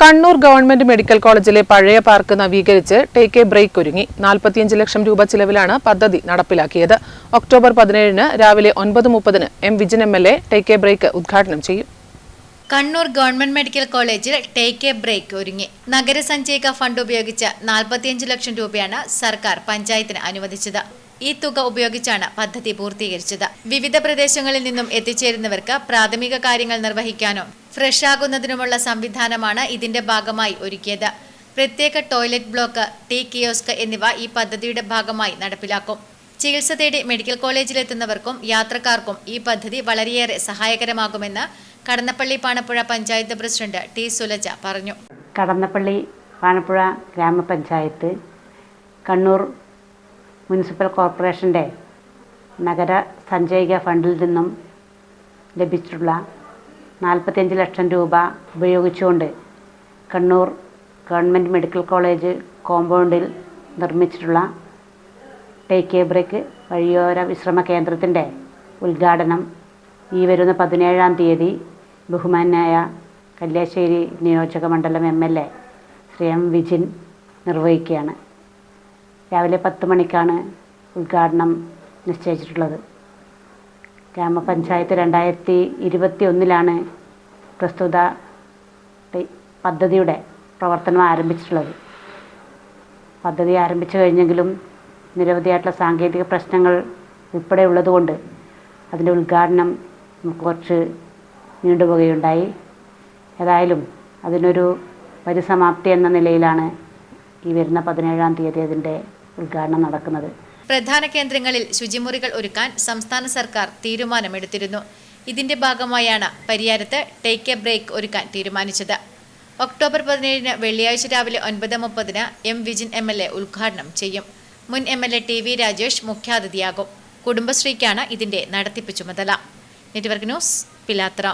Kannur government medical കോളേജിലെ പഴയ park നവീകരിച്ച് ടേക്ക് എ ബ്രേക്ക് ഒരുങ്ങി. നാൽപ്പത്തിയഞ്ച് ലക്ഷം രൂപ ചിലവിലാണ് പദ്ധതി നടപ്പിലാക്കിയത്. ഒക്ടോബർ പതിനേഴിന് രാവിലെ ഒൻപത് മുപ്പതിന് M Vijin M L A take a break ഉദ്ഘാടനം ചെയ്യും. കണ്ണൂർ ഗവൺമെന്റ് മെഡിക്കൽ കോളേജിൽ ടേക്ക് എ ബ്രേക്ക് ഒരുങ്ങി. നഗരസഞ്ചയിക ഫണ്ട് ഉപയോഗിച്ച് നാൽപ്പത്തിയഞ്ച് ലക്ഷം രൂപയാണ് സർക്കാർ പഞ്ചായത്തിന് അനുവദിച്ചത്. ഈ തുക ഉപയോഗിച്ചാണ് പദ്ധതി പൂർത്തീകരിച്ചത്. വിവിധ പ്രദേശങ്ങളിൽ നിന്നും എത്തിച്ചേരുന്നവർക്ക് പ്രാഥമിക കാര്യങ്ങൾ നിർവഹിക്കാനും ഫ്രഷ് ആകുന്നതിനുമുള്ള സംവിധാനമാണ് ഇതിന്റെ ഭാഗമായി ഒരുക്കിയത്. പ്രത്യേക ടോയ്ലറ്റ് ബ്ലോക്ക് ടീ കിയോസ്ക് എന്നിവ ഈ പദ്ധതിയുടെ ഭാഗമായി നടപ്പിലാക്കും. ചികിത്സ തേടി മെഡിക്കൽ കോളേജിലെത്തുന്നവർക്കും യാത്രക്കാർക്കും ഈ പദ്ധതി വളരെയേറെ സഹായകരമാകുമെന്ന് കടന്നപ്പള്ളി പാണപ്പുഴ പഞ്ചായത്ത് പ്രസിഡന്റ് ടി സുലജ പറഞ്ഞു. കടന്നപ്പള്ളി പാണപ്പുഴ ഗ്രാമപഞ്ചായത്ത് കണ്ണൂർ മുനിസിപ്പൽ കോർപ്പറേഷന്റെ നഗര സഞ്ചയിക ഫണ്ടിൽ നിന്നും ലഭിച്ചിട്ടുള്ള നാൽപ്പത്തിയഞ്ച് ലക്ഷം രൂപ ഉപയോഗിച്ചുകൊണ്ട് കണ്ണൂർ ഗവൺമെന്റ് മെഡിക്കൽ കോളേജ് കോമ്പൗണ്ടിൽ നിർമ്മിച്ചിട്ടുള്ള ടേക്ക് എ ബ്രേക്ക് വഴിയോര വിശ്രമ കേന്ദ്രത്തിന്റെ ഉദ്ഘാടനം ഈ വരുന്ന പതിനേഴാം തീയതി ബഹുമാനായ കല്യാശ്ശേരി നിയോജക മണ്ഡലം M L A Shri M Vijin നിർവഹിക്കുകയാണ്. രാവിലെ പത്ത് മണിക്കാണ് ഉദ്ഘാടനം നിശ്ചയിച്ചിട്ടുള്ളത്. ഗ്രാമപഞ്ചായത്ത് രണ്ടായിരത്തി ഇരുപത്തി ഒന്നിലാണ് പ്രസ്തുത പദ്ധതിയുടെ പ്രവർത്തനം ആരംഭിച്ചിട്ടുള്ളത്. പദ്ധതി ആരംഭിച്ചു കഴിഞ്ഞെങ്കിലും നിരവധിയായിട്ടുള്ള സാങ്കേതിക പ്രശ്നങ്ങൾ ഉൾപ്പെടെ ഉള്ളതുകൊണ്ട് അതിന്റെ ഉദ്ഘാടനം നമുക്ക് കുറച്ച് നീണ്ടുപോവുകയുണ്ടായി ഏതായാലും അതിനൊരു പരിസമാപ്തി എന്ന നിലയിലാണ് ഈ വരുന്ന പതിനേഴാം തീയതി അതിന്റെ ഉദ്ഘാടനം നടക്കുന്നത്. പ്രധാന കേന്ദ്രങ്ങളിൽ ശുചിമുറികൾ ഒരുക്കാൻ സംസ്ഥാന സർക്കാർ തീരുമാനമെടുത്തിരുന്നു. ഇതിന്റെ ഭാഗമായാണ് പരിയാരത്ത് ടേക്ക് എ ബ്രേക്ക് ഒരുക്കാൻ തീരുമാനിച്ചത്. ഒക്ടോബർ പതിനേഴിന് വെള്ളിയാഴ്ച രാവിലെ ഒൻപത് മുപ്പതിന് M Vijin M L A ഉദ്ഘാടനം ചെയ്യും. മുൻ M L A T V Rajesh മുഖ്യാതിഥിയാകും. കുടുംബശ്രീക്കാണ് ഇതിന്റെ നടത്തിപ്പ് ചുമതല. നെറ്റ്വർക്ക് ന്യൂസ് പിലാത്ര